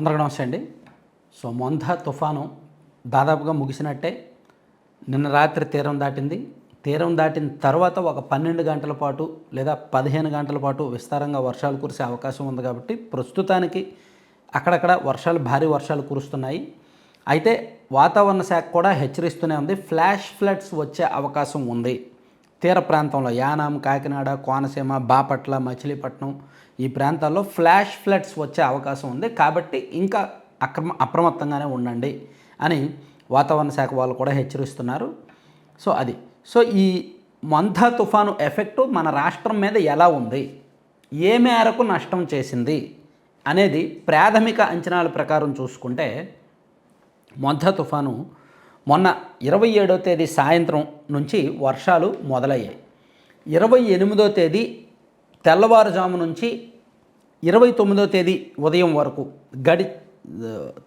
అందరికీ నమస్తే అండి. సో మొంధ తుఫాను దాదాపుగా ముగిసినట్టే. నిన్న రాత్రి తీరం దాటింది. తీరం దాటిన తర్వాత ఒక పన్నెండు గంటల పాటు లేదా పదిహేను గంటల పాటు విస్తారంగా వర్షాలు కురిసే అవకాశం ఉంది కాబట్టి ప్రస్తుతానికి అక్కడక్కడ వర్షాలు భారీ వర్షాలు కురుస్తున్నాయి. అయితే వాతావరణ శాఖ కూడా హెచ్చరిస్తూనే ఉంది. ఫ్లాష్ ఫ్లడ్స్ వచ్చే అవకాశం ఉంది. తీర ప్రాంతంలో యానాం కాకినాడ కోనసీమ బాపట్ల మచిలీపట్నం ఈ ప్రాంతాల్లో ఫ్లాష్ ఫ్లడ్స్ వచ్చే అవకాశం ఉంది. కాబట్టి ఇంకా అక్రమ అప్రమత్తంగానే ఉండండి అని వాతావరణ శాఖ వాళ్ళు కూడా హెచ్చరిస్తున్నారు. సో అది. సో ఈ మంథ తుఫాను ఎఫెక్టు మన రాష్ట్రం మీద ఎలా ఉంది? ఏ మేరకు నష్టం చేసింది? అనేది ప్రాథమిక అంచనాల ప్రకారం చూసుకుంటే మొంథ తుఫాను మొన్న ఇరవై ఏడో తేదీ సాయంత్రం నుంచి వర్షాలు మొదలయ్యాయి. ఇరవై ఎనిమిదో తేదీ తెల్లవారుజాము నుంచి ఇరవై తొమ్మిదో తేదీ ఉదయం వరకు గడి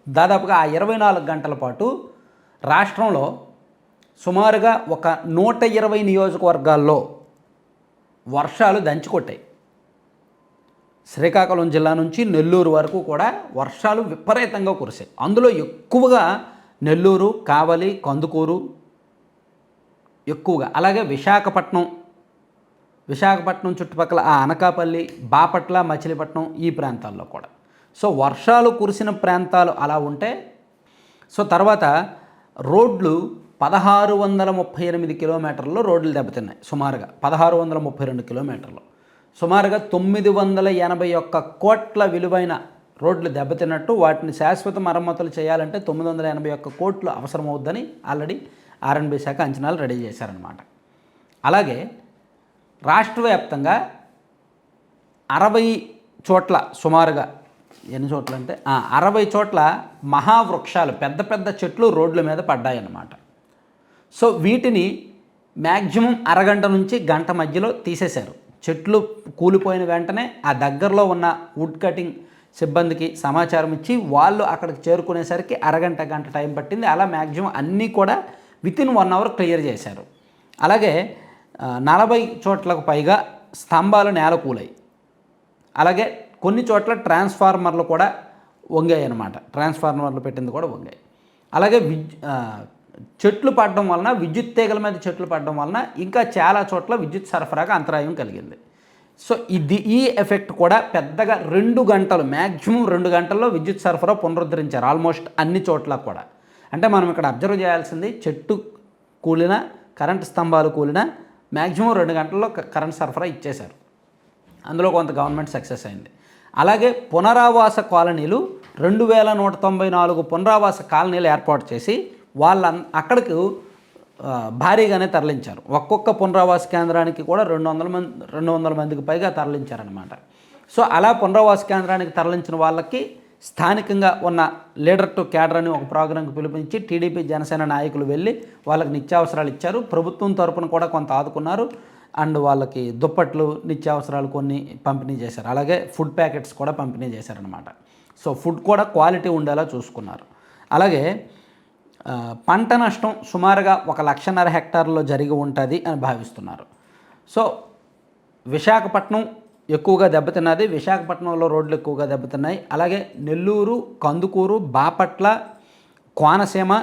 దాదాపుగా ఆ ఇరవై నాలుగు గంటల పాటు రాష్ట్రంలో సుమారుగా ఒక నూట ఇరవై నియోజకవర్గాల్లో వర్షాలు దంచుకొట్టాయి. శ్రీకాకుళం జిల్లా నుంచి నెల్లూరు వరకు కూడా వర్షాలు విపరీతంగా కురిసాయి అందులో ఎక్కువగా నెల్లూరు కావలి కందుకూరు ఎక్కువగా. అలాగే విశాఖపట్నం విశాఖపట్నం చుట్టుపక్కల ఆ అనకాపల్లి బాపట్ల మచిలీపట్నం ఈ ప్రాంతాల్లో కూడా. సో వర్షాలు కురిసిన ప్రాంతాలు అలా ఉంటే సో తర్వాత రోడ్లు పదహారు వందల ముప్పై ఎనిమిది కిలోమీటర్లు రోడ్లు దెబ్బతిన్నాయి సుమారుగా పదహారు వందల ముప్పై రెండు కిలోమీటర్లు. సుమారుగా తొమ్మిది వందల ఎనభై ఒక్క కోట్ల విలువైన రోడ్లు దెబ్బతిన్నట్టు వాటిని శాశ్వత మరమ్మతులు చేయాలంటే తొమ్మిది వందల ఎనభై ఒక్క కోట్లు అవసరమవుద్దని ఆల్రెడీ ఆర్ఎన్బి శాఖ అంచనాలు రెడీ చేశారనమాట అలాగే రాష్ట్ర వ్యాప్తంగా అరవై చోట్ల సుమారుగా ఎన్ని చోట్ల అంటే అరవై చోట్ల మహావృక్షాలు పెద్ద పెద్ద చెట్లు రోడ్ల మీద పడ్డాయన్నమాట. సో వీటిని మ్యాక్సిమం అరగంట నుంచి గంట మధ్యలో తీసేశారు. చెట్లు కూలిపోయిన వెంటనే ఆ దగ్గరలో ఉన్న వుడ్ కటింగ్ సిబ్బందికి సమాచారం ఇచ్చి వాళ్ళు అక్కడికి చేరుకునేసరికి అరగంట గంట టైం పట్టింది. అలా మ్యాక్సిమం అన్నీ కూడా within one hour clear చేశారు. అలాగే నలభై చోట్లకు పైగా స్తంభాలు నేల కూలాయి. అలాగే కొన్ని చోట్ల ట్రాన్స్ఫార్మర్లు కూడా వంగాయి అనమాట ట్రాన్స్ఫార్మర్లు పెట్టింది కూడా వంగాయి. అలాగే విద్యు చెట్లు పడడం వలన విద్యుత్ తీగల మీద చెట్లు పడడం వలన ఇంకా చాలా చోట్ల విద్యుత్ సరఫరాగా అంతరాయం కలిగింది. సో ఇది ఈ ఎఫెక్ట్ కూడా పెద్దగా రెండు గంటలు మ్యాక్సిమం రెండు గంటల్లో విద్యుత్ సరఫరా పునరుద్ధరించారు ఆల్మోస్ట్ అన్ని చోట్ల కూడా. అంటే మనం ఇక్కడ అబ్జర్వ్ చేయాల్సింది చెట్టు కూలిన కరెంట్ స్తంభాలు కూలిన మ్యాక్సిమం రెండు గంటల్లో కరెంట్ సరఫరా ఇచ్చేశారు. అందులో కొంత గవర్నమెంట్ సక్సెస్ అయింది. అలాగే పునరావాస కాలనీలు రెండు వేల నూట తొంభై నాలుగు పునరావాస కాలనీలు ఏర్పాటు చేసి వాళ్ళ అక్కడికి భారీగానే తరలించారు. ఒక్కొక్క పునరావాస కేంద్రానికి కూడా రెండు వందల మంది రెండు వందల మందికి పైగా తరలించారనమాట సో అలా పునరావాస కేంద్రానికి తరలించిన వాళ్ళకి స్థానికంగా ఉన్న లీడర్ టు క్యాడర్ అని ఒక ప్రోగ్రాంకి పిలిపించి టీడీపీ జనసేన నాయకులు వెళ్ళి వాళ్ళకి నిత్యావసరాలు ఇచ్చారు. ప్రభుత్వం తరపున కూడా కొంత ఆదుకున్నారు. అండ్ వాళ్ళకి దుప్పట్లు నిత్యావసరాలు కొన్ని పంపిణీ చేశారు. అలాగే ఫుడ్ ప్యాకెట్స్ కూడా పంపిణీ చేశారనమాట సో ఫుడ్ కూడా క్వాలిటీ ఉండేలా చూసుకున్నారు. అలాగే పంట నష్టం సుమారుగా ఒక లక్షన్నర హెక్టార్లో జరిగి ఉంటుంది అని భావిస్తున్నారు. సో విశాఖపట్నం ఎక్కువగా దెబ్బతిన్నది. విశాఖపట్నంలో రోడ్లు ఎక్కువగా దెబ్బతిన్నాయి. అలాగే నెల్లూరు కందుకూరు బాపట్ల కోనసీమ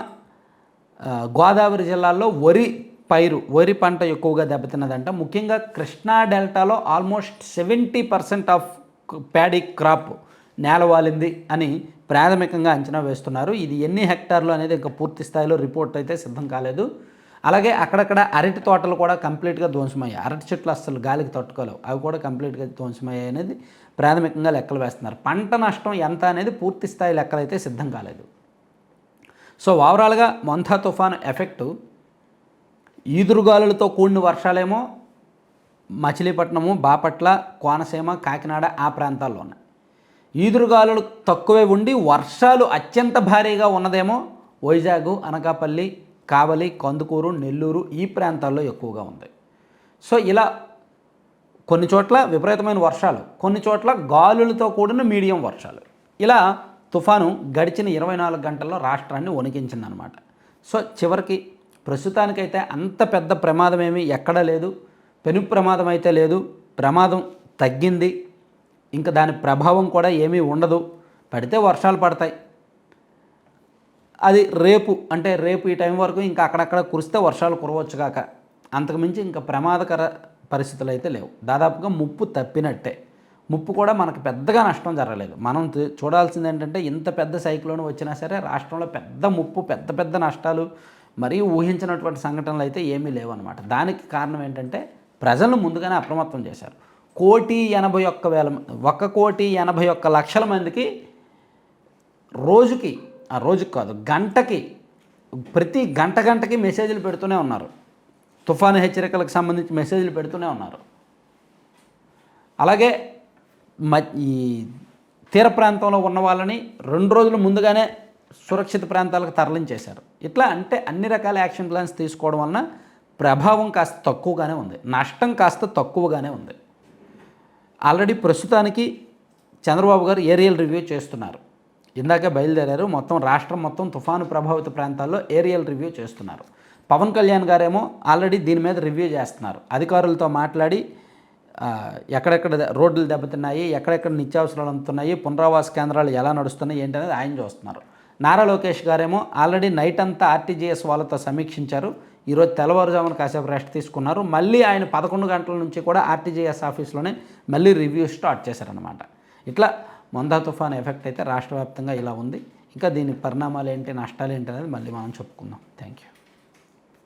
గోదావరి జిల్లాల్లో వరి పైరు వరి పంట ఎక్కువగా దెబ్బతిన్నదంట. ముఖ్యంగా కృష్ణా డెల్టాలో almost seventy percent of paddy crop నేలవాలింది అని ప్రాథమికంగా అంచనా వేస్తున్నారు. ఇది ఎన్ని హెక్టార్లు అనేది ఇంకా పూర్తి స్థాయిలో రిపోర్ట్ అయితే సిద్ధం కాలేదు. అలాగే అక్కడక్కడ అరటి తోటలు కూడా కంప్లీట్గా ధ్వంసమయ్యాయి. అరటి చెట్లు అస్సలు గాలికి తట్టుకోలేవు. అవి కూడా కంప్లీట్గా ధ్వంసమయ్యాయి అనేది ప్రాథమికంగా లెక్కలు వేస్తున్నారు. పంట నష్టం ఎంత అనేది పూర్తి స్థాయి లెక్కలు అయితే సిద్ధం కాలేదు. సో ఓవరాల్గా మొంథా తుఫాను ఎఫెక్టు ఈదురుగాలులతో కూడిన వర్షాలేమో మచిలీపట్నము బాపట్ల కోనసీమ కాకినాడ ఆ ప్రాంతాల్లో ఉన్నాయి ఈదురుగాలులు తక్కువే ఉండి వర్షాలు అత్యంత భారీగా ఉన్నదేమో వైజాగ్ అనకాపల్లి కావలి కందుకూరు నెల్లూరు ఈ ప్రాంతాల్లో ఎక్కువగా ఉంది. సో ఇలా కొన్ని చోట్ల విపరీతమైన వర్షాలు కొన్ని చోట్ల గాలులతో కూడిన మీడియం వర్షాలు. ఇలా తుఫాను గడిచిన ఇరవై నాలుగు గంటల్లో రాష్ట్రాన్ని వణికించిందనమాట సో చివరికి ప్రస్తుతానికైతే అంత పెద్ద ప్రమాదం ఏమీ ఎక్కడా లేదు. పెను ప్రమాదం అయితే లేదు. ప్రమాదం తగ్గింది. ఇంకా దాని ప్రభావం కూడా ఏమీ ఉండదు. పడితే వర్షాలు పడతాయి. అది రేపు అంటే రేపు ఈ టైం వరకు ఇంకా అక్కడక్కడ కురిస్తే వర్షాలు కురవచ్చు కాక. అంతకుమించి ఇంకా ప్రమాదకర పరిస్థితులు అయితే లేవు. దాదాపుగా ముప్పు తప్పినట్టే. ముప్పు కూడా మనకు పెద్దగా నష్టం జరగలేదు. మనం చూడాల్సింది ఏంటంటే ఇంత పెద్ద సైక్లోన్ వచ్చినా సరే రాష్ట్రంలో పెద్ద ముప్పు పెద్ద పెద్ద నష్టాలు మరీ ఊహించినటువంటి సంఘటనలు అయితే ఏమీ లేవు అనమాట దానికి కారణం ఏంటంటే ప్రజలను ముందుగానే అప్రమత్తం చేశారు. కోటి ఎనభై ఒక్క వేల ఒక కోటి ఎనభై ఒక్క లక్షల మందికి రోజుకి ఆ రోజుకి కాదు గంటకి ప్రతి గంట గంటకి మెసేజ్లు పెడుతూనే ఉన్నారు. తుఫాను హెచ్చరికలకు సంబంధించి మెసేజ్లు పెడుతూనే ఉన్నారు. అలాగే మ ఈ తీర ప్రాంతంలో ఉన్న వాళ్ళని రెండు రోజులు ముందుగానే సురక్షిత ప్రాంతాలకు తరలించేశారు. ఇట్లా అంటే అన్ని రకాల యాక్షన్ ప్లాన్స్ తీసుకోవడం వలన ప్రభావం కాస్త తక్కువగానే ఉంది. నష్టం కాస్త తక్కువగానే ఉంది. ఆల్రెడీ ప్రస్తుతానికి చంద్రబాబు గారు ఏరియల్ రివ్యూ చేస్తున్నారు. ఇందాకే బయలుదేరారు. మొత్తం రాష్ట్రం మొత్తం తుఫాను ప్రభావిత ప్రాంతాల్లో ఏరియల్ రివ్యూ చేస్తున్నారు. పవన్ కళ్యాణ్ గారేమో ఆల్రెడీ దీని మీద రివ్యూ చేస్తున్నారు. అధికారులతో మాట్లాడి ఎక్కడెక్కడ రోడ్లు దెబ్బతిన్నాయి ఎక్కడెక్కడ నిత్యావసరాలు అందుతున్నాయి పునరావాస కేంద్రాలు ఎలా నడుస్తున్నాయి ఏంటనేది ఆయన చూస్తున్నారు. నారా లోకేష్ గారేమో ఆల్రెడీ నైట్ అంతా ఆర్టీజీఎస్ వాళ్ళతో సమీక్షించారు. ఈరోజు తెల్లవారుజామున కాసేపు రెస్ట్ తీసుకున్నారు. మళ్ళీ ఆయన పదకొండు గంటల నుంచి కూడా ఆర్టీజీఎస్ ఆఫీస్లోనే మళ్ళీ రివ్యూ స్టార్ట్ చేశారనమాట ఇట్లా మొందా తుఫాన్ ఎఫెక్ట్ అయితే రాష్ట్ర వ్యాప్తంగా ఇలా ఉంది. ఇంకా దీని పరిణామాలు ఏంటి నష్టాలు ఏంటి అనేది మళ్ళీ మనం చెప్పుకుందాం. Thank you